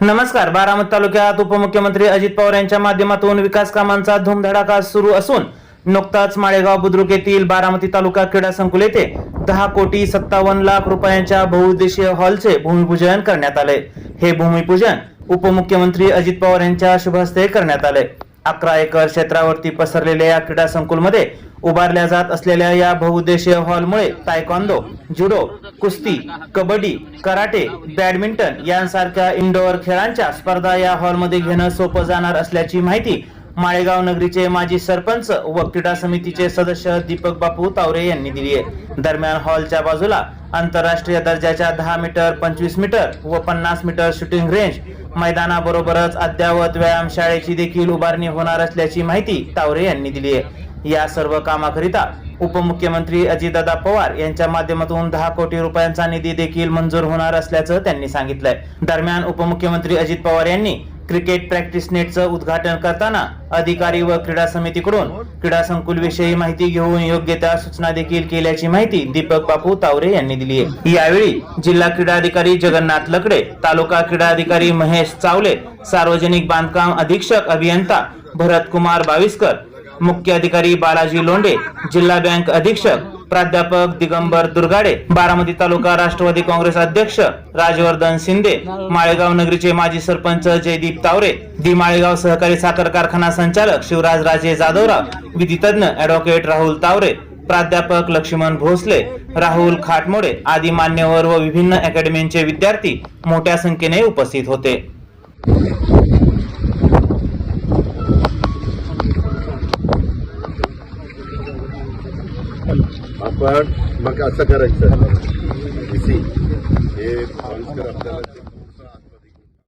नमस्कार बारामती तालुक्यात उपमुख्यमंत्री अजित पवार यांच्या माध्यमातून विकास कामांचा धुमधडाका सुरू असून नुकताच माळेगाव बुद्रुक येथील बारामती तालुका क्रीडा संकुल येथे दहा कोटी सत्तावन्न लाख रुपयांच्या बहुउद्देशीय हॉलचे भूमिपूजन करण्यात आले. हे भूमिपूजन उपमुख्यमंत्री अजित पवार यांच्या शुभ हस्ते करण्यात आले. अकरा एकर क्षेत्रावरती पसरलेल्या या क्रीडा संकुलमध्ये उभारल्या जात असलेल्या या बहुउद्देशीय हॉलमुळे तायकॉन्दो जुडो कुस्ती कबड्डी कराटे बॅडमिंटन यांसारख्या इंडोअर खेळांच्या स्पर्धा या हॉलमध्ये घेणं सोपं जाणार असल्याची माहिती माळेगाव नगरीचे माजी सरपंच व क्रीडा समितीचे सदस्य दीपक बापू तावरे यांनी दिली आहे. दरम्यान हॉलच्या बाजूला आंतरराष्ट्रीय दर्जाच्या दहा मीटर पंचवीस मीटर व पन्नास मीटर शूटिंग रेंज मैदानाबरोबरच अद्यावत व्यायाम शाळेची देखील उभारणी होणार असल्याची माहिती तावरे यांनी दिली आहे. या सर्व कामाकरिता उपमुख्यमंत्री अजितदादा पवार यांच्या माध्यमातून दहा कोटी रुपयांचा निधी देखील मंजूर होणार असल्याचं त्यांनी सांगितलंय. दरम्यान उपमुख्यमंत्री अजित पवार यांनी क्रिकेट प्रॅक्टिस नेटचं उद्घाटन करताना अधिकारी व क्रीडा समितीकडून क्रीडा संकुल विषयी माहिती घेऊन योग्य त्या सूचना देखील केल्याची माहिती दीपक बापू तावरे यांनी दिली आहे. यावेळी जिल्हा क्रीडा अधिकारी जगन्नाथ लकडे तालुका क्रीडा अधिकारी महेश चावले सार्वजनिक बांधकाम अधीक्षक अभियंता भरत कुमार बाविस्कर मुख्य अधिकारी बालाजी लोंडे जिल्हा बँक अधीक्षक प्राध्यापक दिगंबर दुर्गाडे बारामती तालुका राष्ट्रवादी काँग्रेस अध्यक्ष राजवर्धन शिंदे माळेगाव नगरीचे माजी सरपंच जयदीप तावरे दि माळेगाव सहकारी साखर कारखाना संचालक शिवराज राजे जाधवराव विधितज्ञ ऍडव्होकेट राहुल तावरे प्राध्यापक लक्ष्मण भोसले राहुल खाटमोडे आदी मान्यवर व विभिन्न अकॅडमीचे विद्यार्थी मोठ्या संख्येने उपस्थित होते. आपण मग असं करायचं. हे आपल्याला